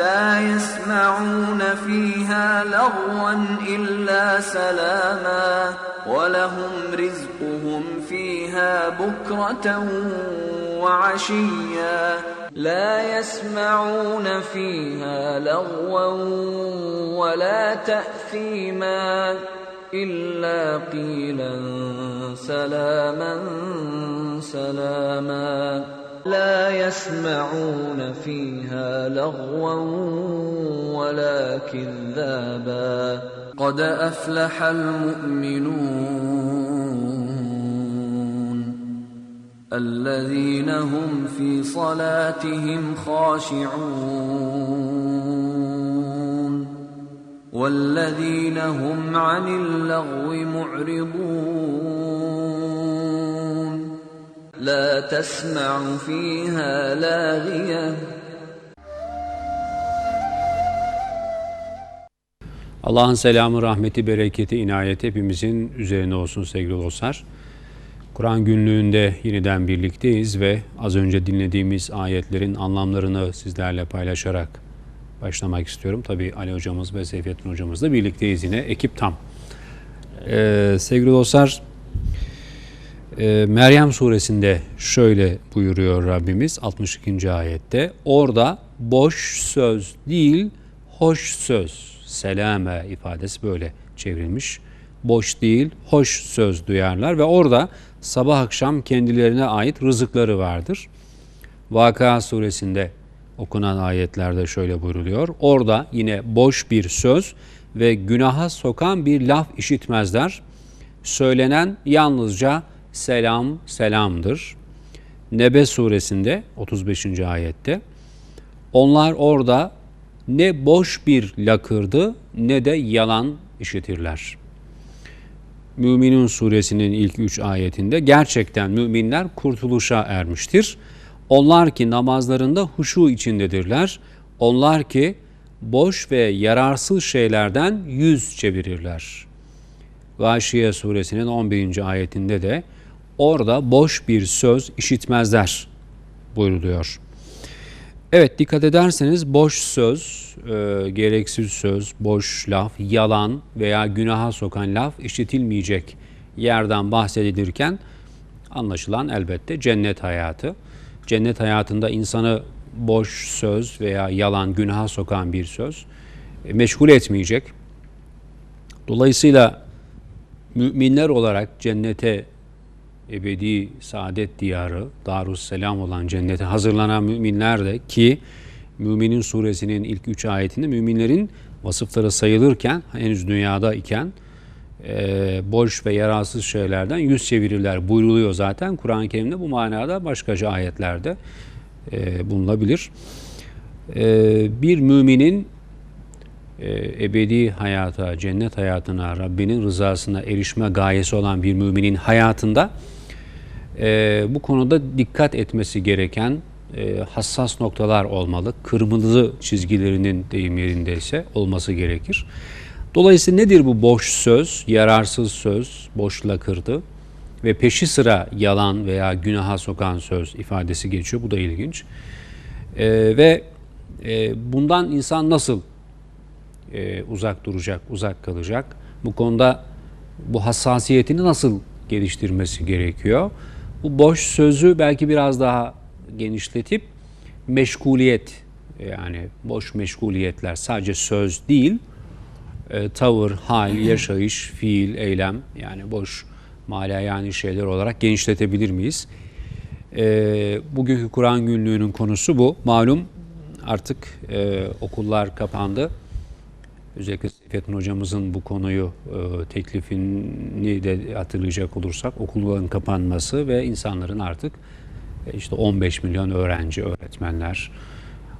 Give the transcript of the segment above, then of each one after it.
لا يسمعون فيها لغوا إلا سلاما ولهم رزقهم فيها بكرة وعشيا. لا يسمعون فيها لغوا ولا تأثيما إلا قيلا سلاما سلاما. لا يسمعون فيها لغوا ولا كذابا قد أفلح المؤمنون الذين هم في صلاتهم خاشعون والذين هم عن اللغو معرضون. La tesma'u fiha lâgiyeh. Allah'ın selamı, rahmeti, bereketi, inayeti hepimizin üzerine olsun sevgili dostlar. Kur'an günlüğünde yeniden birlikteyiz ve az önce dinlediğimiz ayetlerin anlamlarını sizlerle paylaşarak başlamak istiyorum. Tabi Ali hocamız ve Seyfettin hocamızla birlikteyiz yine. Ekip tam. Ee, sevgili dostlar e, Meryem suresinde şöyle buyuruyor Rabbimiz 62. ayette. Orada boş söz değil, hoş söz, selame ifadesi böyle çevrilmiş. Boş değil, hoş söz duyarlar ve orada sabah akşam kendilerine ait rızıkları vardır. Vaka suresinde okunan ayetlerde şöyle buyruluyor. Orada yine boş bir söz ve günaha sokan bir laf işitmezler. Söylenen yalnızca selam selamdır. Nebe suresinde 35. ayette onlar orada ne boş bir lakırdı ne de yalan işitirler. Müminun suresinin ilk üç ayetinde gerçekten müminler kurtuluşa ermiştir. Onlar ki namazlarında huşu içindedirler. Onlar ki boş ve yararsız şeylerden yüz çevirirler. Gâşiye suresinin 11. ayetinde de orada boş bir söz işitmezler buyruluyor. Evet dikkat ederseniz boş söz, e, gereksiz söz, boş laf, yalan veya günaha sokan laf işitilmeyecek yerden bahsedilirken anlaşılan elbette cennet hayatı. Cennet hayatında insanı boş söz veya yalan, günaha sokan bir söz e, meşgul etmeyecek. Dolayısıyla müminler olarak cennete ebedi saadet diyarı, Darusselam olan cennete hazırlanan müminler de ki Müminin suresinin ilk üç ayetinde müminlerin vasıfları sayılırken henüz dünyada iken e, boş ve yararsız şeylerden yüz çevirirler buyruluyor zaten. Kur'an-ı Kerim'de bu manada başkaca ayetlerde e, bulunabilir. E, bir müminin e, ebedi hayata, cennet hayatına, Rabbinin rızasına erişme gayesi olan bir müminin hayatında e, bu konuda dikkat etmesi gereken e, hassas noktalar olmalı. Kırmızı çizgilerinin deyim yerindeyse olması gerekir. Dolayısıyla nedir bu boş söz, yararsız söz, boş lakırdı ve peşi sıra yalan veya günaha sokan söz ifadesi geçiyor. Bu da ilginç. E, ve e, bundan insan nasıl e, uzak duracak, uzak kalacak? Bu konuda bu hassasiyetini nasıl geliştirmesi gerekiyor? Bu boş sözü belki biraz daha genişletip meşguliyet yani boş meşguliyetler sadece söz değil e, tavır, hal, yaşayış, fiil, eylem yani boş mala yani şeyler olarak genişletebilir miyiz? E, bugünkü Kur'an günlüğünün konusu bu. Malum artık e, okullar kapandı. Özellikle Seyfettin hocamızın bu konuyu e, teklifini de hatırlayacak olursak okulların kapanması ve insanların artık e, işte 15 milyon öğrenci, öğretmenler,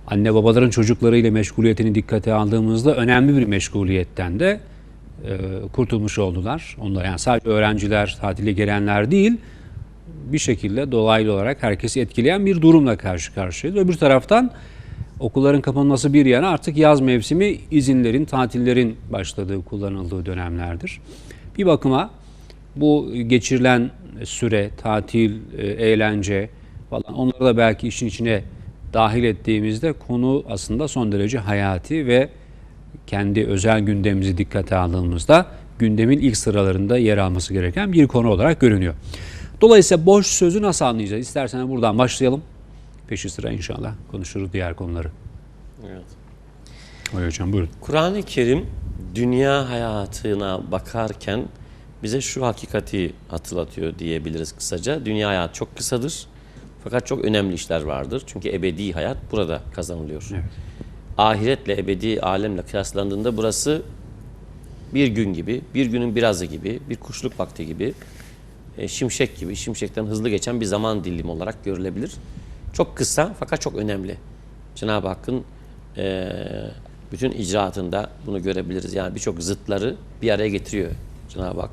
anne babaların çocuklarıyla meşguliyetini dikkate aldığımızda önemli bir meşguliyetten de e, kurtulmuş oldular. Onlar yani sadece öğrenciler, tatile gelenler değil, bir şekilde dolaylı olarak herkesi etkileyen bir durumla karşı karşıyayız. Öbür taraftan okulların kapanması bir yana artık yaz mevsimi izinlerin, tatillerin başladığı, kullanıldığı dönemlerdir. Bir bakıma bu geçirilen süre, tatil, e, eğlence falan onları da belki işin içine dahil ettiğimizde konu aslında son derece hayati ve kendi özel gündemimizi dikkate aldığımızda gündemin ilk sıralarında yer alması gereken bir konu olarak görünüyor. Dolayısıyla boş sözü nasıl anlayacağız? İstersen buradan başlayalım. Peşi sıra inşallah konuşuruz diğer konuları. Evet. Oy hocam buyurun. Kur'an-ı Kerim dünya hayatına bakarken bize şu hakikati hatırlatıyor diyebiliriz kısaca. Dünya hayatı çok kısadır fakat çok önemli işler vardır. Çünkü ebedi hayat burada kazanılıyor. Evet. Ahiretle ebedi alemle kıyaslandığında burası bir gün gibi, bir günün birazı gibi, bir kuşluk vakti gibi, e, şimşek gibi, şimşekten hızlı geçen bir zaman dilimi olarak görülebilir. Çok kısa fakat çok önemli. Cenab-ı Hakk'ın e, bütün icraatında bunu görebiliriz. Yani birçok zıtları bir araya getiriyor Cenab-ı Hak.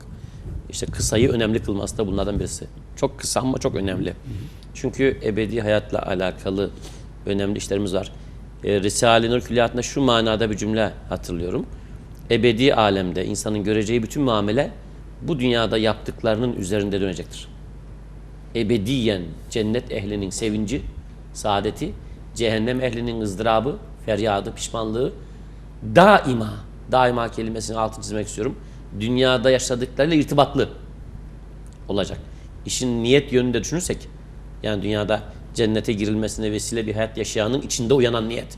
İşte kısayı önemli kılması da bunlardan birisi. Çok kısa ama çok önemli. Çünkü ebedi hayatla alakalı önemli işlerimiz var. E, Risale-i Nur Külliyatı'nda şu manada bir cümle hatırlıyorum. Ebedi alemde insanın göreceği bütün muamele bu dünyada yaptıklarının üzerinde dönecektir. Ebediyen cennet ehlinin sevinci, saadeti, cehennem ehlinin ızdırabı, feryadı, pişmanlığı daima, daima kelimesini altını çizmek istiyorum. Dünyada yaşadıklarıyla irtibatlı olacak. İşin niyet yönünde düşünürsek, yani dünyada cennete girilmesine vesile bir hayat yaşayanın içinde uyanan niyet.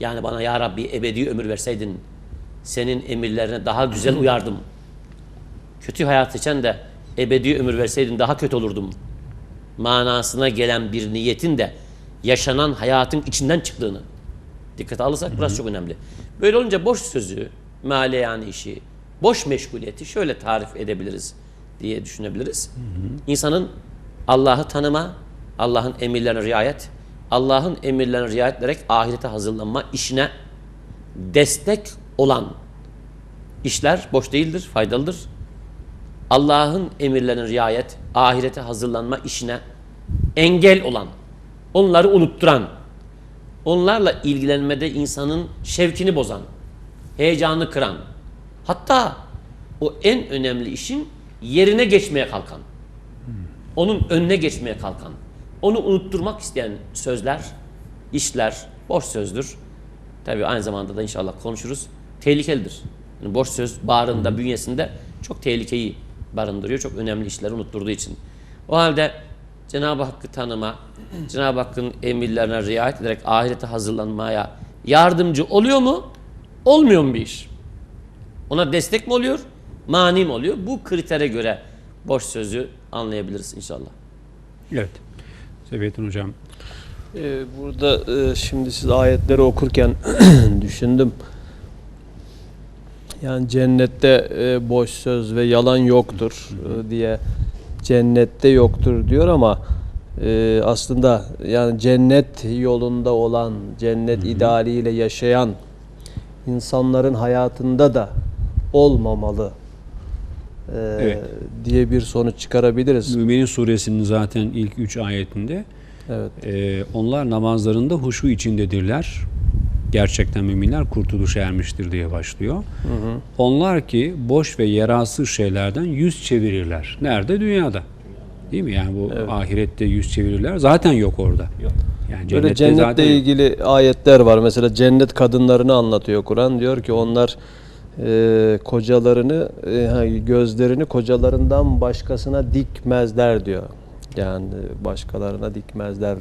Yani bana ya Rabbi ebedi ömür verseydin, senin emirlerine daha güzel uyardım. Kötü hayat seçen de ebedi ömür verseydin daha kötü olurdum. Manasına gelen bir niyetin de yaşanan hayatın içinden çıktığını dikkate alırsak burası çok önemli. Böyle olunca boş sözü, male yani işi, boş meşguliyeti şöyle tarif edebiliriz diye düşünebiliriz. İnsanın Allah'ı tanıma, Allah'ın emirlerine riayet, Allah'ın emirlerine riayet ederek ahirete hazırlanma işine destek olan işler boş değildir, faydalıdır. Allah'ın emirlerine riayet, ahirete hazırlanma işine engel olan, onları unutturan, onlarla ilgilenmede insanın şevkini bozan, heyecanını kıran, hatta o en önemli işin yerine geçmeye kalkan, onun önüne geçmeye kalkan, onu unutturmak isteyen sözler, işler boş sözdür. Tabii aynı zamanda da inşallah konuşuruz. Tehlikelidir. Yani boş söz bağrında, bünyesinde çok tehlikeyi barındırıyor. Çok önemli işleri unutturduğu için. O halde Cenab-ı Hakk'ı tanıma, Cenab-ı Hakk'ın emirlerine riayet ederek ahirete hazırlanmaya yardımcı oluyor mu? Olmuyor mu bir iş? Ona destek mi oluyor? Mani mi oluyor? Bu kritere göre boş sözü anlayabiliriz inşallah. Evet. Seviyettin hocam. Ee, burada e, şimdi siz ayetleri okurken düşündüm. Yani cennette e, boş söz ve yalan yoktur e, diye cennette yoktur diyor ama e, aslında yani cennet yolunda olan, cennet idealiyle yaşayan insanların hayatında da olmamalı e, Evet. diye bir sonuç çıkarabiliriz. Müminin suresinin zaten ilk üç ayetinde Evet. e, onlar namazlarında huşu içindedirler. Gerçekten müminler kurtuluşa ermiştir diye başlıyor. Onlar ki boş ve yararsız şeylerden yüz çevirirler. Nerede? Dünyada. Değil mi? Yani bu ahirette yüz çevirirler. Zaten yok orada. Yok. Yani Böyle cennette cennetle zaten ilgili ayetler var. Mesela cennet kadınlarını anlatıyor Kur'an. Diyor ki onlar e, kocalarını, e, gözlerini kocalarından başkasına dikmezler diyor. Yani başkalarına dikmezler.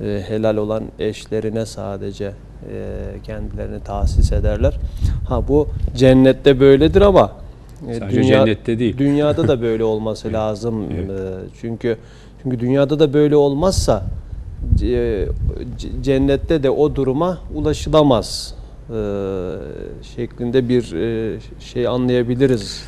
E, helal olan eşlerine sadece e, kendilerini tahsis ederler. Ha bu cennette böyledir ama e, Sadece cennette değil. Dünyada da böyle olması lazım. Evet. E, çünkü çünkü dünyada da böyle olmazsa e, cennette de o duruma ulaşılamaz e, şeklinde bir e, şey anlayabiliriz.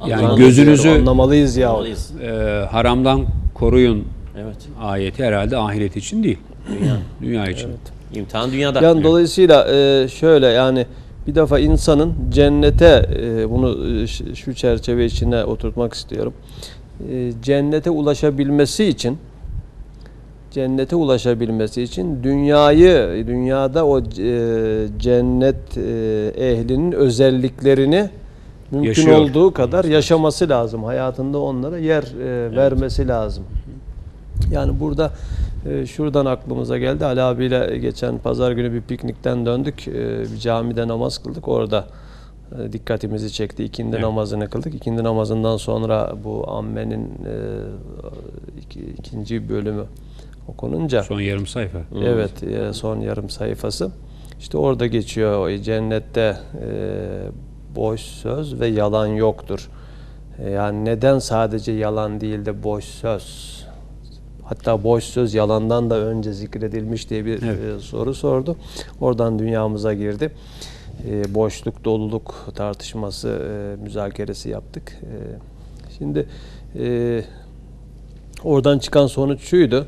Yani Anlamalıyız, gözünüzü anlamalıyız ya. E, haramdan koruyun Evet. ayeti herhalde ahiret için değil. Dünya. Dünya için. İmtihan dünyada. Yani dolayısıyla e, şöyle yani bir defa insanın cennete e, bunu e, şu çerçeve içine oturtmak istiyorum. E, cennete ulaşabilmesi için cennete ulaşabilmesi için dünyayı dünyada o e, cennet e, ehlinin özelliklerini mümkün Yaşıyor. olduğu kadar yaşaması lazım. Hayatında onlara yer e, vermesi lazım. Yani burada e, şuradan aklımıza geldi. Ali abiyle geçen pazar günü bir piknikten döndük. E, bir camide namaz kıldık. Orada e, dikkatimizi çekti. İkindi Evet. namazını kıldık. İkindi namazından sonra bu ammenin iki- ikinci bölümü okununca Son yarım sayfa. Evet, son yarım sayfası. İşte orada geçiyor o cennette boş söz ve yalan yoktur. Yani neden sadece yalan değil de boş söz? Hatta boş söz yalandan da önce zikredilmiş diye bir Evet. e, soru sordu. Oradan dünyamıza girdi. E, boşluk, doluluk tartışması, e, müzakeresi yaptık. Şimdi Oradan çıkan sonuç şuydu.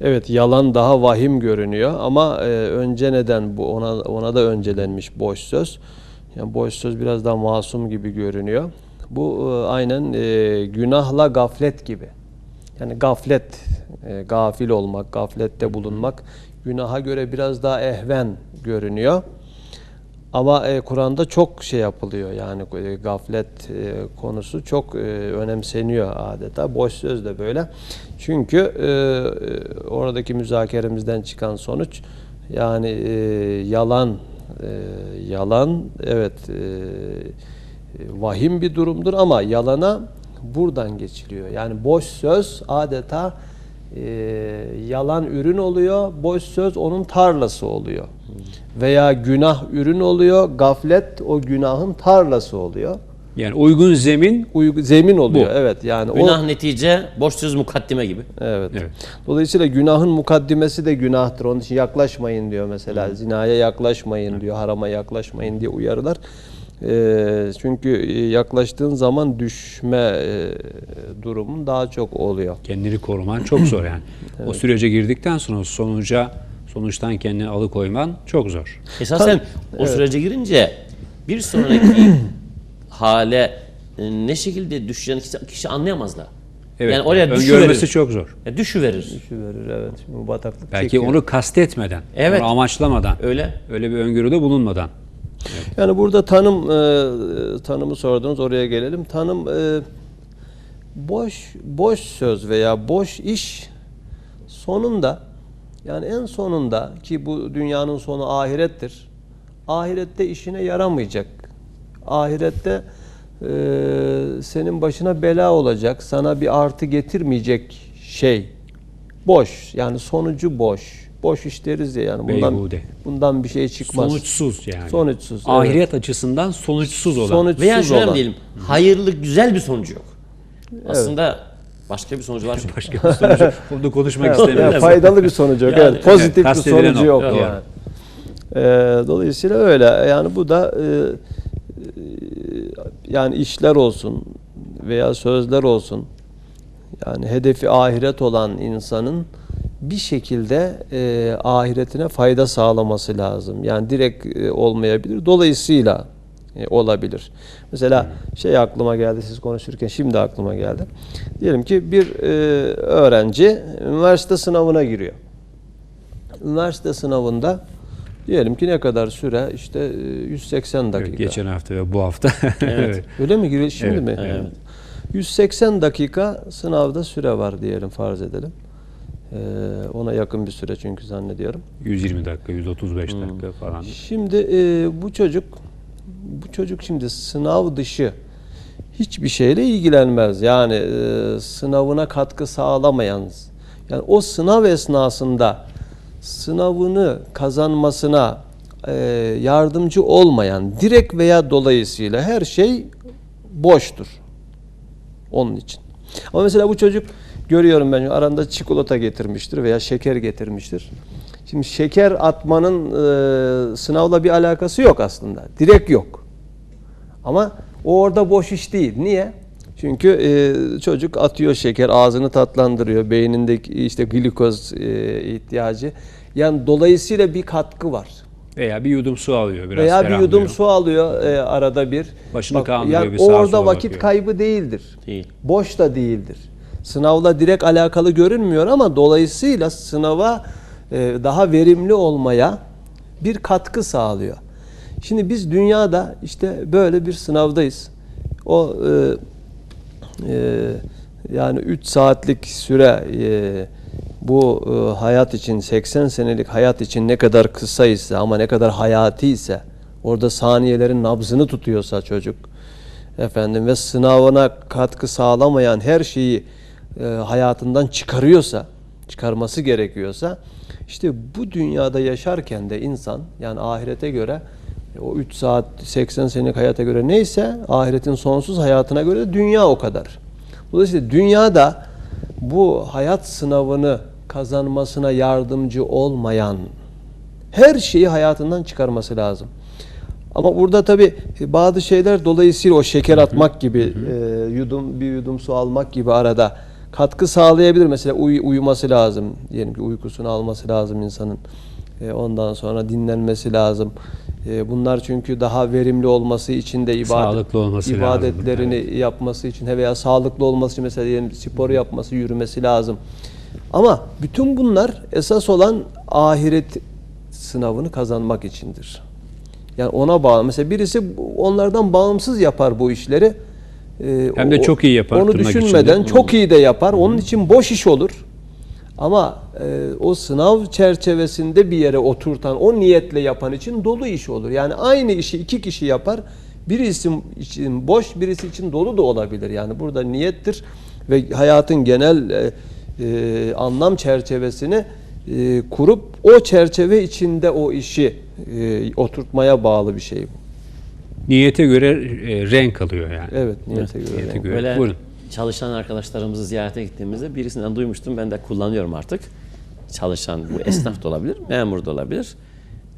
Evet yalan daha vahim görünüyor ama e, önce neden bu ona ona da öncelenmiş boş söz. Yani boş söz biraz daha masum gibi görünüyor. Bu e, aynen e, günahla gaflet gibi. Yani gaflet, e, gafil olmak, gaflette bulunmak günaha göre biraz daha ehven görünüyor. Ama e, Kur'an'da çok şey yapılıyor yani e, gaflet e, konusu çok e, önemseniyor adeta. Boş söz de böyle. Çünkü e, e, oradaki müzakeremizden çıkan sonuç yani e, yalan e, yalan evet e, e, vahim bir durumdur ama yalana buradan geçiliyor. Yani boş söz adeta e, yalan ürün oluyor, boş söz onun tarlası oluyor. Veya günah ürün oluyor, gaflet o günahın tarlası oluyor. Yani uygun zemin Uygu, zemin oluyor. Bu. Evet yani Günah o netice, boş söz mukaddime gibi. evet. Evet. Dolayısıyla günahın mukaddimesi de günahtır. Onun için yaklaşmayın diyor mesela. Zinaya yaklaşmayın diyor, harama yaklaşmayın diye uyarılar. Ee, çünkü e, yaklaştığın zaman düşme e, durumun daha çok oluyor. kendini koruman çok zor yani. O sürece girdikten sonra sonuca sonuçtan kendini alıkoyman çok zor. Esasen o sürece girince bir sonraki hale e, ne şekilde düşeceğini kişi, kişi anlayamaz da. Evet. Yani oraya öngörmesi düşüverir. çok zor. Ya düşüverir. Şu verir evet. Şimdi bataklık Belki çekiyor. onu kastetmeden, Evet. onu amaçlamadan, Öyle. öyle bir öngörüde bulunmadan. Yani burada tanım e, tanımı sordunuz oraya gelelim. Tanım e, boş boş söz veya boş iş sonunda yani en sonunda ki bu dünyanın sonu ahirettir. Ahirette işine yaramayacak. Ahirette e, senin başına bela olacak. Sana bir artı getirmeyecek şey. Boş. Yani sonucu boş. Boş iş deriz ya yani bundan Beyhude. bundan bir şey çıkmaz. Sonuçsuz yani. Sonuçsuz, Ahiret açısından sonuçsuz olan. Sonuçsuz Veya şöyle olan. diyelim, hayırlı güzel bir sonucu yok. Aslında başka bir sonucu var. Başka bir sonucu bunu konuşmak Evet, istemiyorum. yani faydalı bir sonucu yok. Yani, evet, pozitif bir kastedilen sonucu o. yok Evet. yani. Ee, dolayısıyla öyle. Yani bu da e, e, yani işler olsun veya sözler olsun yani hedefi ahiret olan insanın bir şekilde e, ahiretine fayda sağlaması lazım. Yani direkt e, olmayabilir. Dolayısıyla e, olabilir. Mesela şey aklıma geldi siz konuşurken şimdi aklıma geldi. Diyelim ki bir e, öğrenci üniversite sınavına giriyor. Üniversite sınavında diyelim ki ne kadar süre? İşte e, 180 dakika. Evet, geçen hafta ve bu hafta. evet. Öyle mi giriyor şimdi Evet, mi? evet. 180 dakika sınavda süre var diyelim farz edelim. Ee, ona yakın bir süre çünkü zannediyorum. 120 dakika, 135 Hmm. dakika falan. Şimdi e, bu çocuk bu çocuk şimdi sınav dışı hiçbir şeyle ilgilenmez. Yani e, sınavına katkı sağlamayan yani o sınav esnasında sınavını kazanmasına e, yardımcı olmayan direkt veya dolayısıyla her şey boştur. Onun için. Ama mesela bu çocuk görüyorum ben aranda çikolata getirmiştir veya şeker getirmiştir. Şimdi şeker atmanın e, sınavla bir alakası yok aslında. Direkt yok. Ama o orada boş iş değil. Niye? Çünkü e, çocuk atıyor şeker, ağzını tatlandırıyor, beynindeki işte glikoz e, ihtiyacı. Yani dolayısıyla bir katkı var. Veya bir yudum su alıyor biraz Veya bir yudum su alıyor e, arada bir. Başını kaldırıyor, yani bir sağa orada vakit bakıyor. kaybı değildir. Değil. Boş da değildir. Sınavla direkt alakalı görünmüyor ama dolayısıyla sınava e, daha verimli olmaya bir katkı sağlıyor. Şimdi biz dünyada işte böyle bir sınavdayız. O e, e, yani 3 saatlik süre bu e, hayat için 80 senelik hayat için ne kadar kısa ise ama ne kadar hayati ise orada saniyelerin nabzını tutuyorsa çocuk efendim ve sınavına katkı sağlamayan her şeyi e, hayatından çıkarıyorsa çıkarması gerekiyorsa işte bu dünyada yaşarken de insan yani ahirete göre e, o 3 saat 80 senelik hayata göre neyse ahiretin sonsuz hayatına göre dünya o kadar. Dolayısıyla dünyada bu hayat sınavını kazanmasına yardımcı olmayan her şeyi hayatından çıkarması lazım. Ama burada tabi bazı şeyler dolayısıyla o şeker atmak gibi e, yudum bir yudum su almak gibi arada katkı sağlayabilir. Mesela uy- uyuması lazım. Diyelim ki uykusunu alması lazım insanın. E, ondan sonra dinlenmesi lazım. E, bunlar çünkü daha verimli olması için de ibadet, Sağlıklı olması lazım. ibadetlerini yapması için veya sağlıklı olması için mesela diyelim spor yapması, yürümesi lazım. Ama bütün bunlar esas olan ahiret sınavını kazanmak içindir. Yani ona bağlı. Mesela birisi onlardan bağımsız yapar bu işleri. Ee, Hem de çok iyi yapar Onu tırnak düşünmeden çok iyi de yapar. Onun için boş iş olur. Ama e, o sınav çerçevesinde bir yere oturtan, o niyetle yapan için dolu iş olur. Yani aynı işi iki kişi yapar. Birisi için boş, birisi için dolu da olabilir. Yani burada niyettir ve hayatın genel e, e, anlam çerçevesini e, kurup o çerçeve içinde o işi e, oturtmaya bağlı bir şey bu. Niyete göre e, renk alıyor yani. Evet, niyete göre. Niyete göre. Böyle Buyurun. çalışan arkadaşlarımızı ziyarete gittiğimizde birisinden duymuştum. Ben de kullanıyorum artık. Çalışan bu esnaf da olabilir, memur da olabilir.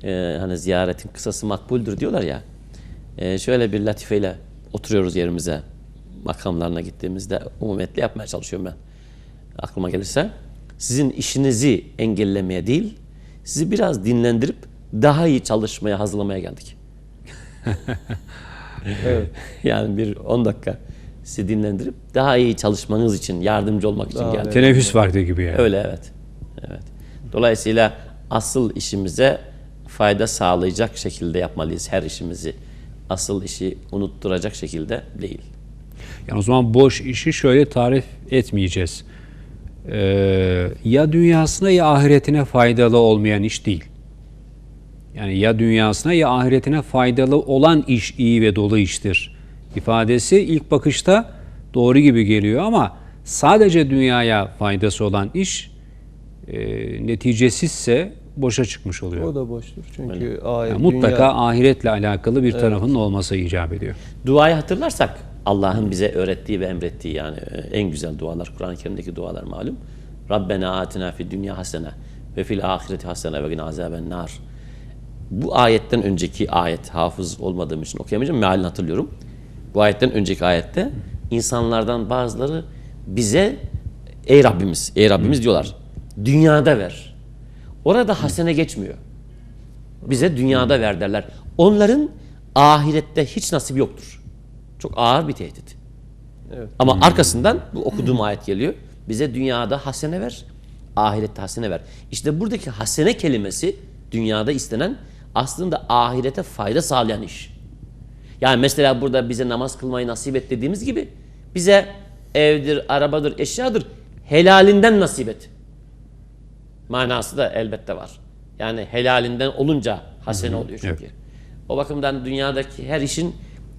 Ee, hani ziyaretin kısası makbuldür diyorlar ya. Ee, şöyle bir latifeyle oturuyoruz yerimize. Makamlarına gittiğimizde umumiyetle yapmaya çalışıyorum ben. Aklıma gelirse. Sizin işinizi engellemeye değil, sizi biraz dinlendirip daha iyi çalışmaya hazırlamaya geldik. Evet. Yani bir 10 dakika sizi dinlendirip daha iyi çalışmanız için, yardımcı olmak için Daha geldik. Teneffüs vakti gibi yani. Öyle evet. Evet. Dolayısıyla asıl işimize fayda sağlayacak şekilde yapmalıyız her işimizi. Asıl işi unutturacak şekilde değil. Yani o zaman boş işi şöyle tarif etmeyeceğiz. Ee, ya dünyasına ya ahiretine faydalı olmayan iş değil. Yani ya dünyasına ya ahiretine faydalı olan iş iyi ve dolu iştir. İfadesi ilk bakışta doğru gibi geliyor ama sadece dünyaya faydası olan iş e, neticesizse boşa çıkmış oluyor. O da boştur. Çünkü ayet, Yani mutlaka dünya- ahiretle alakalı bir tarafının olması icap ediyor. Duayı hatırlarsak Allah'ın bize öğrettiği ve emrettiği yani e, en güzel dualar Kur'an-ı Kerim'deki dualar malum. Rabbena atina fid dünya hasene ve fil ahireti hasene ve gina azaben nar. Bu ayetten önceki ayet hafız olmadığım için okuyamayacağım. Mealini hatırlıyorum. Bu ayetten önceki ayette insanlardan bazıları bize ey Rabbimiz, ey Rabbimiz diyorlar. Dünyada ver. Orada hasene geçmiyor. Bize dünyada ver derler. Onların ahirette hiç nasip yoktur. Çok ağır bir tehdit. Evet. Ama arkasından bu okuduğum ayet geliyor. Bize dünyada hasene ver, ahirette hasene ver. İşte buradaki hasene kelimesi dünyada istenen aslında ahirete fayda sağlayan iş. Yani mesela burada bize namaz kılmayı nasip et dediğimiz gibi bize evdir, arabadır, eşyadır helalinden nasip et. Manası da elbette var. Yani helalinden olunca hasene oluyor çünkü. O bakımdan dünyadaki her işin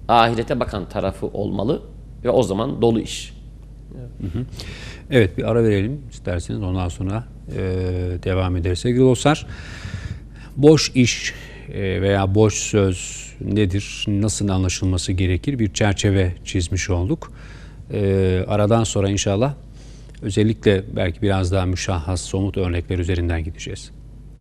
ahirete bakan tarafı olmalı ve o zaman dolu iş. Evet bir ara verelim isterseniz ondan sonra e, devam ederiz. Sevgili dostlar boş iş e, veya boş söz nedir, nasıl anlaşılması gerekir bir çerçeve çizmiş olduk. E, aradan sonra inşallah özellikle belki biraz daha müşahhas somut örnekler üzerinden gideceğiz.